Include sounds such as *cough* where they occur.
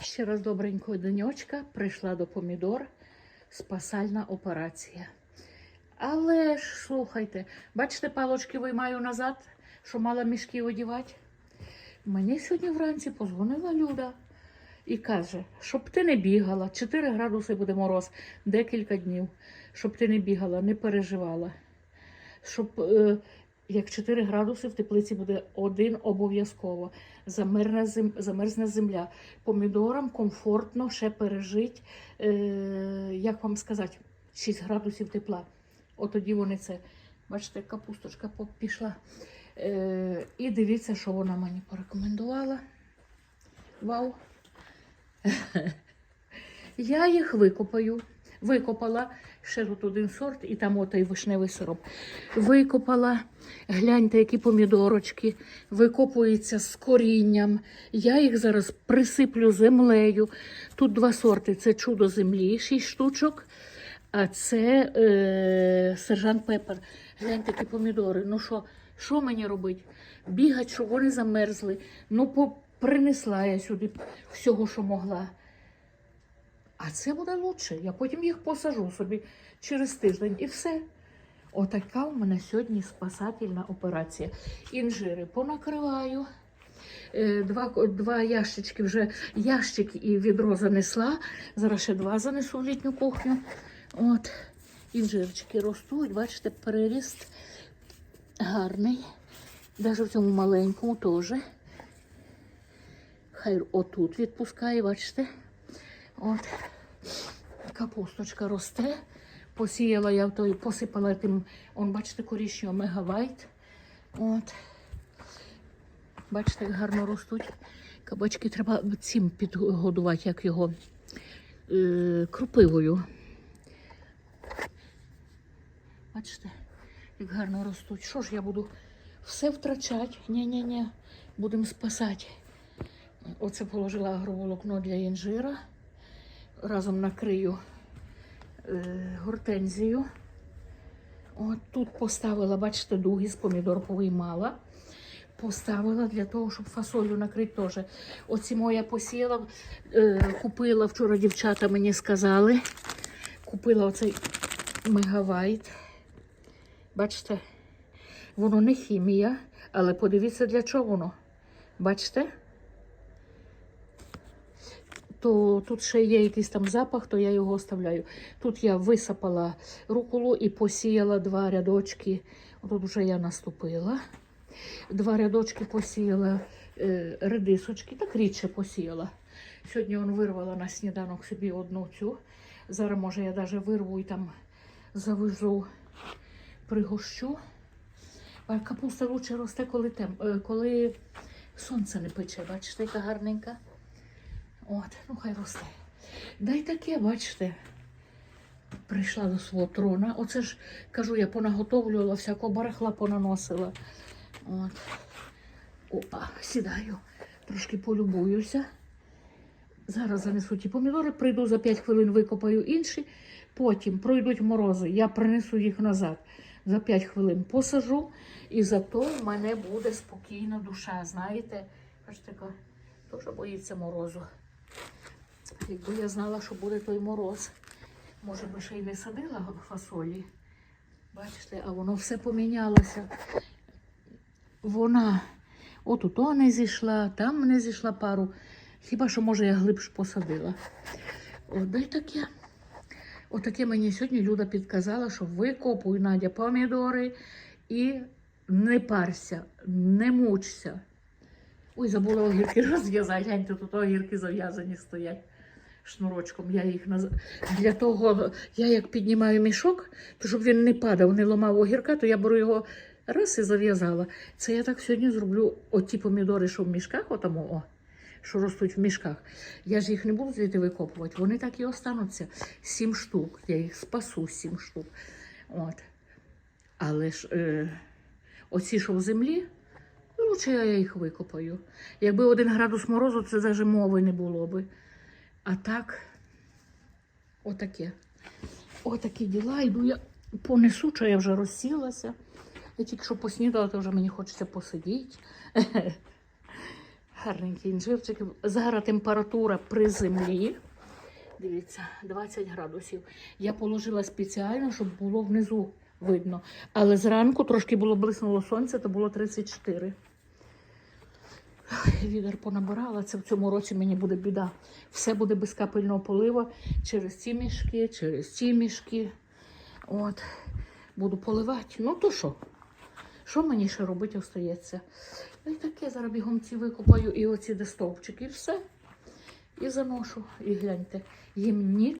Ще раз добренького денечка прийшла до помідор спасальна операція. Але ж слухайте, бачите, палочки виймаю назад, що мала мішки одівати. Мені сьогодні вранці позвонила Люда і каже, щоб ти не бігала, 4 градуси буде мороз декілька днів, щоб ти не бігала, не переживала. Щоб е, як 4 градуси в теплиці буде один обов'язково. Замерзне, зем, замерзне земля. Помідорам комфортно ще пережить, е, як вам сказати, 6 градусів тепла. От тоді вони це. Бачите, капусточка пішла. Е, і дивіться, що вона мені порекомендувала. Вау! *laughs* Я їх викопаю. Викопала ще тут один сорт, і там отой вишневий сироп. Викопала, гляньте, які помідорочки, викопуються з корінням. Я їх зараз присиплю землею. Тут два сорти: це чудо землі, шість штучок. А це е, сержант Пепер. Гляньте, які помідори. Ну що, що мені робити? Бігать, щоб вони замерзли. Ну, по, принесла я сюди всього, що могла. А це буде лучше. Я потім їх посажу собі через тиждень і все. Отака в мене сьогодні спасательна операція. Інжири понакриваю. Е, Два, два ящички вже ящик і відро занесла. Зараз ще два занесу в літню кухню. От. Інжирчики ростуть, бачите, переріст гарний. Навіть в цьому маленькому теж. Хай отут відпускає, бачите. От. Капусточка росте. Посіяла я в той, посипала тим, он, бачите, корішньо мегавайт. От. Бачите, як гарно ростуть. Кабачки треба цим підгодувати, як його е, крупивою. Бачите, як гарно ростуть. Що ж я буду все втрачати? Ні-ні-ні, будемо спасати. Оце положила агроволокно для інжира. Разом накрию е, гортензію. От тут поставила, бачите, дуги з помідор повиймала. Поставила для того, щоб фасолю накрити теж. Оці моя посіяла, е, купила вчора дівчата мені сказали. Купила оцей мегавайт. Бачите, воно не хімія, але подивіться, для чого воно. Бачите? То тут ще є якийсь там запах, то я його оставляю. Тут я висипала руколу і посіяла два рядочки. Тут вже я наступила. Два рядочки посіяла е, редисочки, так рідше посіяла. Сьогодні он вирвала на сніданок собі одну цю. Зараз, може, я навіть вирву і там завезу, пригощу. А капуста лучше росте, коли, тем, е, коли сонце не пече. Бачите, яка гарненька. От, ну хай росте. Да й таке, бачите, прийшла до свого трона. Оце ж, кажу, я понаготовлювала, всякого барахла понаносила. От. Опа, сідаю, трошки полюбуюся. Зараз занесу ті помідори, прийду за 5 хвилин, викопаю інші, потім пройдуть морози, я принесу їх назад. За 5 хвилин посажу, і зато в мене буде спокійна душа. Знаєте, така теж боїться морозу. Якби я знала, що буде той мороз, може би ще й не садила фасолі. Бачите, а воно все помінялося. Вона отут то не зійшла, там не зійшла пару. Хіба що, може, я глибше посадила. От, дай таке. Отаке мені сьогодні Люда підказала, що викопуй, Надя, помідори і не парся, не мучся. Ой, забула огірки *laughs* розв'язати. Гляньте, тут огірки зав'язані стоять шнурочком. Я їх наз... Для того, я як піднімаю мішок, то щоб він не падав, не ламав огірка, то я беру його раз і зав'язала. Це я так сьогодні зроблю оті помідори, що в мішках, отамо, о, що ростуть в мішках. Я ж їх не буду звідти викопувати. Вони так і остануться. Сім штук. Я їх спасу сім штук. От. Але ж е, оці, що в землі, лучше я їх викопаю. Якби один градус морозу, це навіть мови не було би. А так, отаке. Отакі діла. Йду я понесу, що я вже розсілася. Я тільки що поснідала, то вже мені хочеться посидіти. *laughs* Гарненький інжирчик. Зараз температура при землі. Дивіться, 20 градусів. Я положила спеціально, щоб було внизу видно. Але зранку трошки було блиснуло сонце, то було 34. Відер понабирала, це в цьому році мені буде біда. Все буде без капельного полива через ці мішки, через ці мішки. От. Буду поливати. Ну то що? Що мені ще робити остається? І таке зараз бігом ці викопаю і оці де стовпчики, і все. І заношу. І гляньте, їм ні